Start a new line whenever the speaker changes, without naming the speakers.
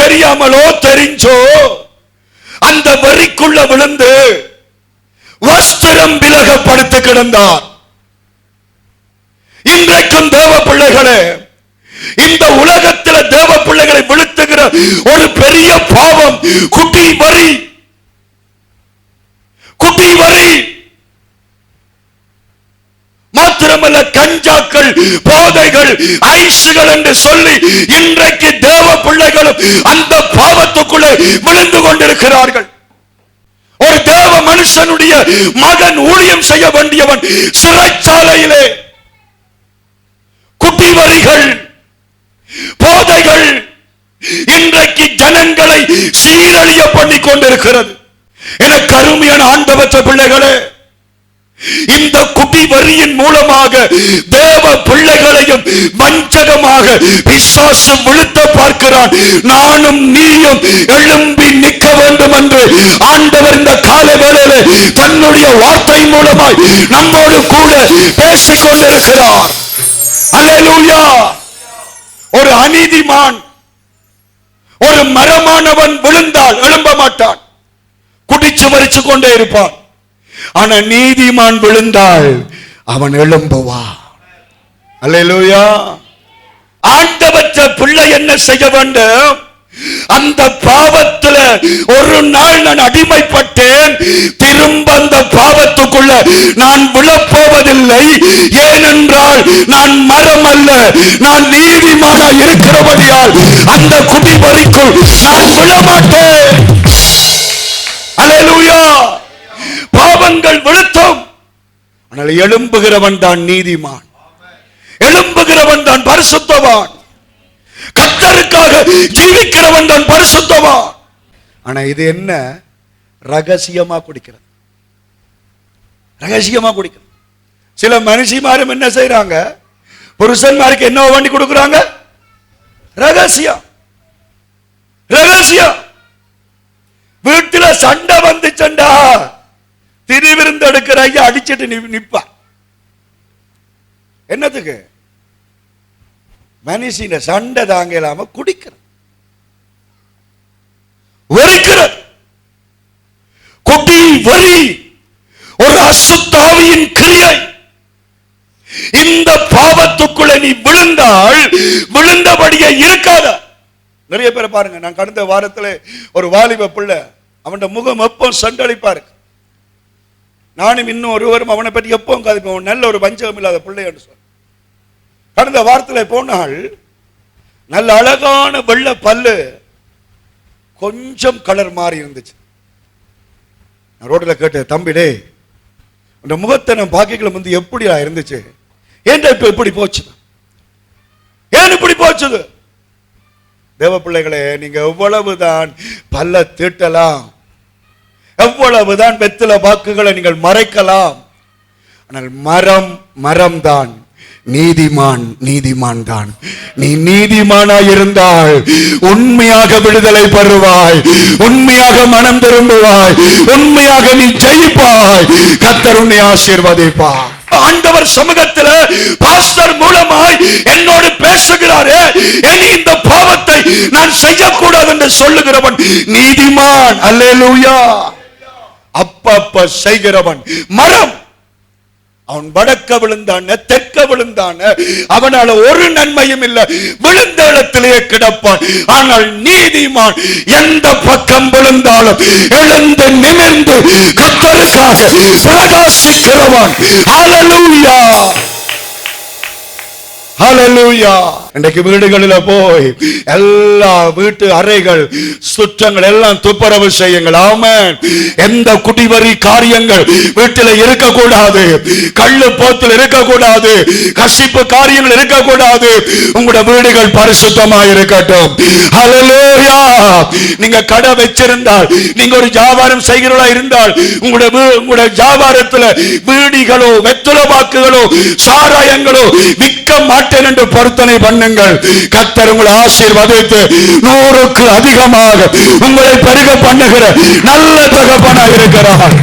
தெரியாமலோ தெரிஞ்சோ அந்த வரிக்குள்ள விழுந்து வஸ்திரம் விலகப்படுத்தி கிடந்தார். இன்றைக்கும் தேவ பிள்ளைகளே இந்த உலகத்தில் தேவ பிள்ளைகளை விழுத்துகிற ஒரு பெரிய பாவம் குட்டி வரி குட்டி வரி மாத்திரமல்ல கஞ்சாக்கள் போதைகள் ஐசுகள் என்று சொல்லி இன்றைக்கு தேவ பிள்ளைகளும் அந்த பாவத்துக்குள்ளே விழுந்து கொண்டிருக்கிறார்கள். ஒரு தேவ மனுஷனுடைய மகன் ஊழியம் செய்ய வேண்டியவன் சிறைச்சாலையிலே குட்டி வரிகள் போதைகள் இன்றைக்கு ஜனங்களை சீரழிய பண்ணி கொண்டிருக்கிறது. என கருமையான ஆண்டவற்ற பிள்ளைகளே இந்த குட்டி வரியின் மூலமாக தேவ பிள்ளைகளையும் வஞ்சகமாக விசுவாசம் விழுத்த பார்க்கிறான். நானும் நீயும் எழும்பி நிற்க வேண்டும் என்று ஆண்டவர் இந்த கால வேளையில தன்னுடைய வார்த்தை மூலமாய் நம்மோடு கூட பேசிக் கொண்டிருக்கிறார் அல்லேலூயா! ஒரு அநீதிமான் ஒரு மரமானவன் விழுந்தால் எழும்ப மாட்டான். குடிச்சு மறிச்சு கொண்டே இருப்பான். ஆனா நீதிமான் விழுந்தால் அவன் எழும்புவா அல்லேலூயா. ஆண்டவற்ற பிள்ளை என்ன செய்ய வேண்டும்? அந்த பாவத்துல ஒரு நாள் நான் அடிமைப்பட்டேன். திரும்ப அந்த பாவத்துக்குள்ள நான் விழப்போவதில்லை. ஏனென்றால் நான் மரம் அல்ல. நான் நீதிமானா இருக்கிறபடியால் அந்த குடிபறிக்குள் நான் விழமாட்டேன். அல்லேலூயா. பாவங்கள் விழுத்தோம். ஆனால் எழும்புகிறவன் தான் நீதிமான். எழும்புகிறவன் தான் பரிசுத்தவான். கத்தருக்காக ஜீவிக்கிறவன் தான் பரிசுத்தவான். ஆனா இது என்ன? ரகசியமா குடிக்கிறது. ரகசியமா குடிக்கிறது. சில மனுஷிமாரும் என்ன செய்யறாங்க புருஷன்மாருக்கு என்ன வண்டி கொடுக்குறாங்க? ரகசியம். ரகசியம். வீட்டுல சண்டை வந்து கையை எடுக்கிற ஐயா அடிச்சிட்டு நி- நிப்பா. என்னத்துக்கு? மனுஷின சண்டை தாங்க இல்லாம குடிக்கிறது வெறுக்கிறது குடி வரி ஒரு அசுத்தாவியின் கிரியை. இந்த பாவத்துக்குள்ள நீ விழுந்தால் விழுந்தபடியே இருக்காத. நிறைய பேர் பாருங்க நான் கடந்த வாரத்தில் ஒரு வாலிப பிள்ளை அவன் முகம் எப்போ சண்டளிப்பா இருக்கு. நானும் இன்னும் ஒருவரும் அவனை பற்றி எப்போ கதைப்போம் நல்ல ஒரு பஞ்சகம் இல்லாத பிள்ளைன்னு சொன்ன கடந்த வாரத்தில் போனால் நல்ல அழகான வெள்ளை பல்லு கொஞ்சம் கலர் மாறி இருந்துச்சு. நான் ரோட்டில் கேட்டேன் தம்பி டேய் முகத்தை நான் பாக்கிக்கலாம் வந்து எப்படியா இருந்துச்சு? ஏன்டா இப்போ இப்படி போச்சு? ஏன் இப்படி போச்சுது? தேவ பிள்ளைகளே நீங்கள் எவ்வளவுதான் பல்ல தீட்டலாம். எவ்வளவுதான் வெத்தில வாக்குகளை நீங்கள் மறைக்கலாம். ஆனால் மரம் மரம் தான் நீதிமான் நீதிமான் தான் நீ நீதிமானாய் இருந்தால் உண்மையாக விடுதலை பெறுவாய். உண்மையாக மனம் திரும்புவாய். உண்மையாக நீ ஜெயிப்பாய். கத்தர் உன்னை ஆசீர்வதிப்பார். ஆண்டவர் சமூகத்தில் பாஸ்டர் மூலமாய் என்னோடு பேசுகிறாரே. இனி இந்த பாவத்தை நான் செய்யக்கூடாது என்று சொல்லுகிறவன் நீதிமான். அல்லேலூயா. அப்பப்ப செய்கிறவன் மரம். அவன் வடக்க விழுந்தான தெற்க விழுந்தான. அவனால ஒரு நன்மையும் இல்லை. விழுந்த இடத்திலேயே கிடப்பான். ஆனால் நீதிமான் எந்த பக்கம் விழுந்தாலும் எழுந்து நிமிர்ந்து கத்தருக்காக பிரகாசிக்கிறவன் அலலூயா இன்றைக்கு வீடுகளில் போய் எல்லா வீட்டு அறைகள் சுற்றங்கள் எல்லாம் துப்புரவு செய்யுங்கள் ஆமென். எந்த குடிவரி காரியங்கள் வீட்டில் இருக்கக்கூடாது கள்ளு போத்தில் இருக்கக்கூடாது கசிப்பு காரியங்கள் இருக்கக்கூடாது. உங்களுடைய வீடுகள் பரிசுத்தமாக இருக்கட்டும். ஹalleluya நீங்க கடை வச்சிருந்தால் நீங்க ஒரு வியாபாரம் செய்கிறவளா இருந்தால் உங்களுடைய வீ- உங்களுடைய வியாபாரத்துல வீடிகளோ வெத்துள வாக்குகளோ சாராயங்களோ விற்க மாட்டேன் என்று பொருத்தனை பண்ணுங்கள். கத்தர் உங்களை ஆசீர்வதித்து நூறுக்கு அதிகமாக உங்களை பெருக பண்ணுகிற நல்ல தகப்பனாக இருக்கிறார்.